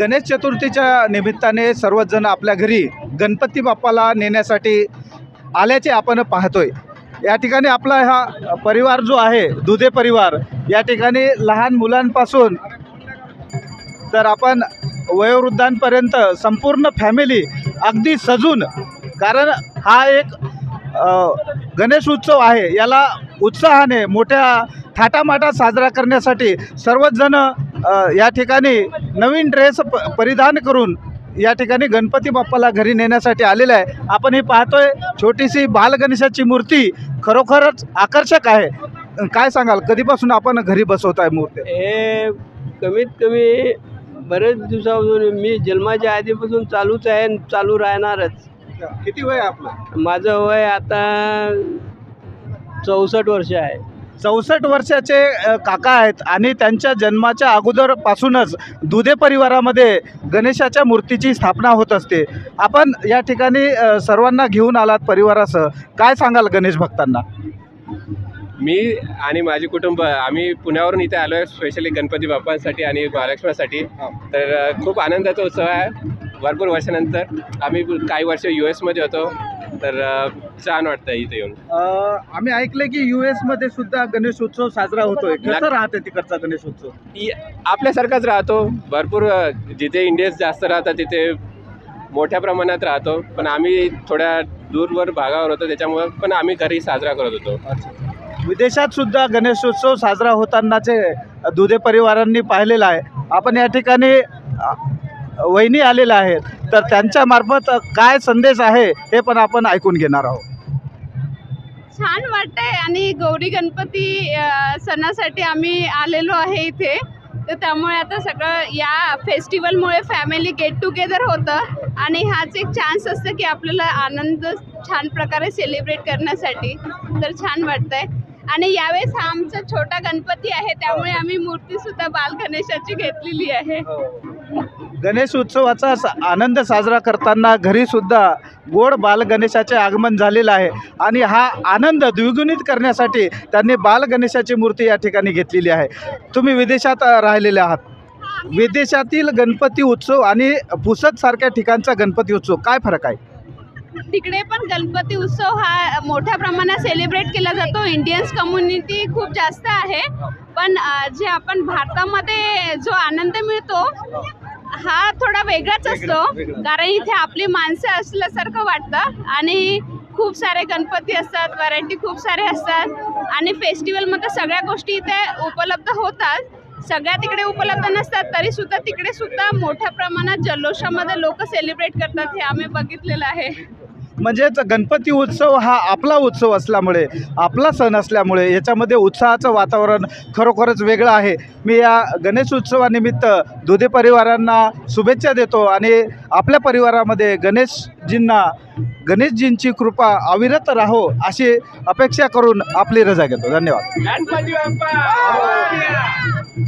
गणेश चतुर्थीच्या निमित्ताने सर्वजण आपल्या घरी गणपती बाप्पाला नेण्यासाठी आल्याचे आपण पाहतोय. या ठिकाणी आपला हा परिवार जो आहे दुधे परिवार या ठिकाणी लहान मुलांपासून तर आपण वयोवृद्धांपर्यंत संपूर्ण फॅमिली अगदी सजून कारण हा एक गणेश उत्सव आहे. याला उत्साहाने मोठ्या थाटामाटात साजरा करण्यासाठी सर्वच जण या ठिकाणी नवीन ड्रेस प परिधान करून या ठिकाणी गणपती बाप्पाला घरी नेण्यासाठी आलेलं आहे. आपण ही पाहतोय छोटीशी बालगणेशाची मूर्ती खरोखरच आकर्षक आहे. काय सांगाल कधीपासून आपण घरी बसवत आहे मूर्ती? हे कमीत कमी बरेच दिवसापासून मी जन्माच्या आधीपासून चालूच आहे चालू राहणारच. किती वय आपलं? माझं वय आता चौसष्ट वर्ष आहे. चौसष्ट वर्षाचे काका आहेत आणि त्यांच्या जन्माच्या अगोदरपासूनच दुधे परिवारामध्ये गणेशाच्या मूर्तीची स्थापना होत असते. आपण या ठिकाणी सर्वांना घेऊन आलात परिवारासह. काय सांगाल गणेश भक्तांना? मी आणि माझे कुटुंब आम्ही पुण्यावरून इथे आलो आहे स्पेशली गणपती बाप्पांसाठी आणि महालक्ष्मीसाठी तर खूप आनंदाचा उत्सव आहे. भरपूर वर्षानंतर आम्ही काही वर्ष यू एसमध्ये होतो. तर छान वाटतं इथे येऊन. आम्ही ऐकले की यू मध्ये सुद्धा गणेश उत्सव साजरा होतोय. कसं राहते तिकडचा गणेश उत्सव? इ- आपल्यासारखाच राहतो. भरपूर अ, जिथे इंडियन्स जास्त राहतात तिथे मोठ्या प्रमाणात राहतो. पण आम्ही थोड्या दूरवर भागावर होतो. त्याच्यामुळं पण आम्ही घरी साजरा करत होतो. विदेशात सुद्धा गणेशोत्सव साजरा होतानाचे दुधे परिवारांनी पाहिलेलं आहे. आपण या ठिकाणी अ, वहिनी आलेल्या आहेत तर त्यांच्या मार्फत काय संदेश आहे हे पण आपण ऐकून घेणार आहोत. छान वाटतंय आणि गौरी गणपती सणासाठी आम्ही आलेलो आहे इथे. तर त्यामुळे आता सगळं या फेस्टिवलमुळे फॅमिली गेट टुगेदर होतं आणि हाच एक चान्स असतं की आपल्याला आनंद छान प्रकारे सेलिब्रेट करण्यासाठी. तर छान वाटतंय. आणि यावेळेस हा आमचा छोटा गणपती आहे त्यामुळे आम्ही मूर्तीसुद्धा बाल गणेशाची घेतलेली आहे. गणेश उत्सवाचा स- आनंद साजरा करताना घरीसुद्धा गोड बालगणेशाचे आगमन झालेलं आहे. आणि हा आनंद द्विगुणित करण्यासाठी त्यांनी बालगणेशाची मूर्ती या ठिकाणी घेतलेली आहे. तुम्ही विदेशात राहिलेले आहात. विदेशातील गणपती उत्सव आणि पुसदसारख्या ठिकाणचा गणपती उत्सव काय फरक आहे? तिकडे पण गणपती उत्सव हा मोठ्या प्रमाणात सेलिब्रेट केला जातो. इंडियन्स कम्युनिटी खूप जास्त आहे. पण जे आपण भारतामध्ये जो आनंद मिळतो हा थोडा वेगळाच असतो. कारण इथे आपली माणसं असल्यासारखं वाटतं. आणि खूप सारे गणपती असतात व्हरायटी खूप सारे असतात. आणि फेस्टिवलमध्ये सगळ्या गोष्टी इथे उपलब्ध होतात. सगळ्या तिकडे उपलब्ध नसतात तरी सुद्धा तिकडे सुद्धा मोठ्या प्रमाणात जल्लोषामध्ये लोक सेलिब्रेट करतात हे आम्ही बघितलेलं आहे. म्हणजेच गणपती उत्सव हा आपला उत्सव असल्यामुळे आपला सण असल्यामुळे याच्यामध्ये उत्साहाचं वातावरण खरोखरच वेगळं आहे. मी या गणेश उत्सवानिमित्त दुधे परिवारांना शुभेच्छा देतो आणि आपल्या परिवारामध्ये गणेशजींना गणेशजींची कृपा अविरत राहो अशी अपेक्षा करून आपली रजा घेतो. धन्यवाद.